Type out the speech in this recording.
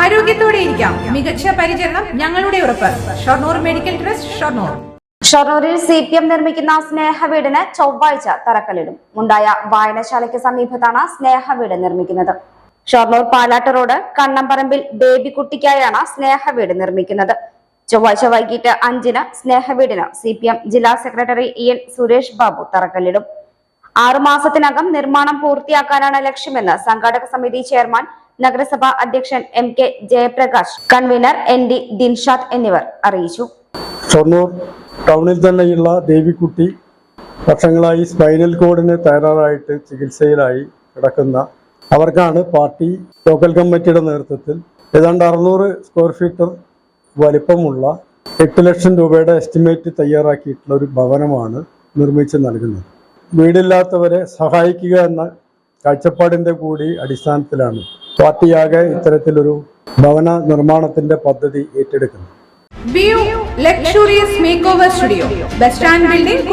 ആരോഗ്യത്തോടെ ഇരിക്കാം. മികച്ച പരിചരണം ഞങ്ങളുടെ ഉറപ്പ്. Shoranur medical trust Shoranur. ഷൊർണൂരിൽ C P M നിർമ്മിക്കുന്ന സ്നേഹവീടിന് ചൊവ്വാഴ്ച തറക്കല്ലിടും. ഉണ്ടായ വായനശാലയ്ക്ക് സമീപത്താണ് സ്നേഹവീട് നിർമ്മിക്കുന്നത്. ഷൊർണൂർ പാലാട്ട് റോഡ് കണ്ണമ്പറമ്പിൽ ബേബിക്കുട്ടിക്കായാണ് സ്നേഹവീട് നിർമ്മിക്കുന്നത്. ചൊവ്വാഴ്ച വൈകിട്ട് അഞ്ചിന് സ്നേഹവീടിന് സി പി എം ജില്ലാ secretary E N Suresh Babu തറക്കല്ലിടും. ആറുമാസത്തിനകം നിർമ്മാണം പൂർത്തിയാക്കാനാണ് ലക്ഷ്യമെന്ന് സംഘാടക സമിതി ചെയർമാൻ നഗരസഭാ അധ്യക്ഷൻ M K Jayaprakash convenor N D Dinshad എന്നിവർ അറിയിച്ചു. ഷൊർണൂർ ടൗണിൽ തന്നെയുള്ള ദേവിക്കുട്ടി വർഷങ്ങളായി സ്പൈനൽ കോഡിന് തയ്യാറായിട്ട് ചികിത്സയിലായി കിടക്കുന്ന അവർക്കാണ് പാർട്ടി ലോക്കൽ കമ്മിറ്റിയുടെ നേതൃത്വത്തിൽ ഏതാണ്ട് അറുന്നൂറ് സ്ക്വയർ ഫീറ്റർ വലിപ്പമുള്ള എട്ട് ലക്ഷം രൂപയുടെ എസ്റ്റിമേറ്റ് തയ്യാറാക്കിയിട്ടുള്ള ഒരു ഭവനമാണ് നിർമ്മിച്ച് നൽകുന്നത്. വീടില്ലാത്തവരെ സഹായിക്കുക എന്ന കാഴ്ചപ്പാടിന്റെ കൂടി അടിസ്ഥാനത്തിലാണ് പാർട്ടിയാകെ ഇത്തരത്തിലൊരു ഭവന നിർമ്മാണത്തിന്റെ പദ്ധതി ഏറ്റെടുക്കുന്നു. Studio bus stand building